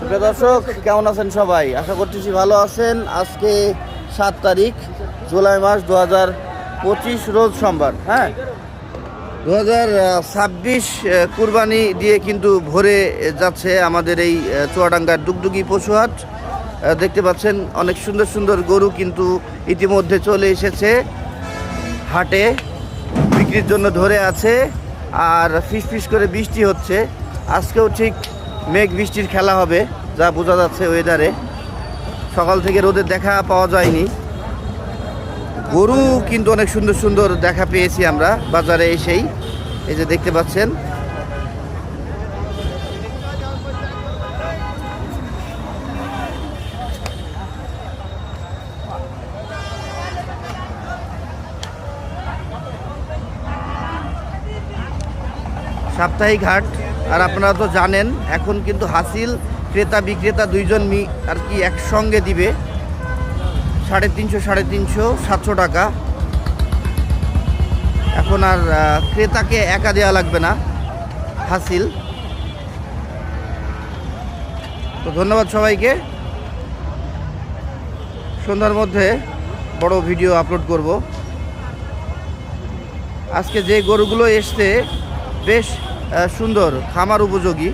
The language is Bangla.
প্রিয় দর্শক, কেমন আছেন সবাই? আশা করতেছি ভালো আছেন। আজকে সাত তারিখ, জুলাই মাস দু হাজার পঁচিশ রোজ সোমবার হ্যাঁ? দু হাজার ছাব্বিশ কুরবানি দিয়ে কিন্তু ভরে যাচ্ছে আমাদের এই চুয়াডাঙ্গার ডুগডুগি পশুহাট দেখতে পাচ্ছেন অনেক সুন্দর সুন্দর গরু কিন্তু ইতিমধ্যে চলে এসেছে হাটে, বিক্রির জন্য ধরে আছে। আর ফিস ফিস করে বৃষ্টি হচ্ছে। আজকেও ঠিক মেঘ বৃষ্টির খেলা হবে, যা বোঝা যাচ্ছে ওয়েদারে সকাল থেকে রোদের দেখা পাওয়া যায়নি। গরু কিন্তু অনেক সুন্দর সুন্দর দেখা পেয়েছি আমরা, বাজারে এসেই। এই যে দেখতে পাচ্ছেন। সাপ্তাহিক হাট। আর আপনারা তো জানেন, এখন কিন্তু হাসিল, ক্রেতা, বিক্রেতা দুইজন মি আর কি একসঙ্গে দিবে। সাড়ে তিনশো সাড়ে তিনশো, সাতশো টাকা। এখন আর ক্রেতাকে একা দেওয়া লাগবে না, হাসিল। তো ধন্যবাদ সবাইকে। সন্ধ্যার মধ্যে বড় ভিডিও আপলোড করব। আজকে যে গরুগুলো এসছে, বেশ সুন্দর খামার উপযোগী।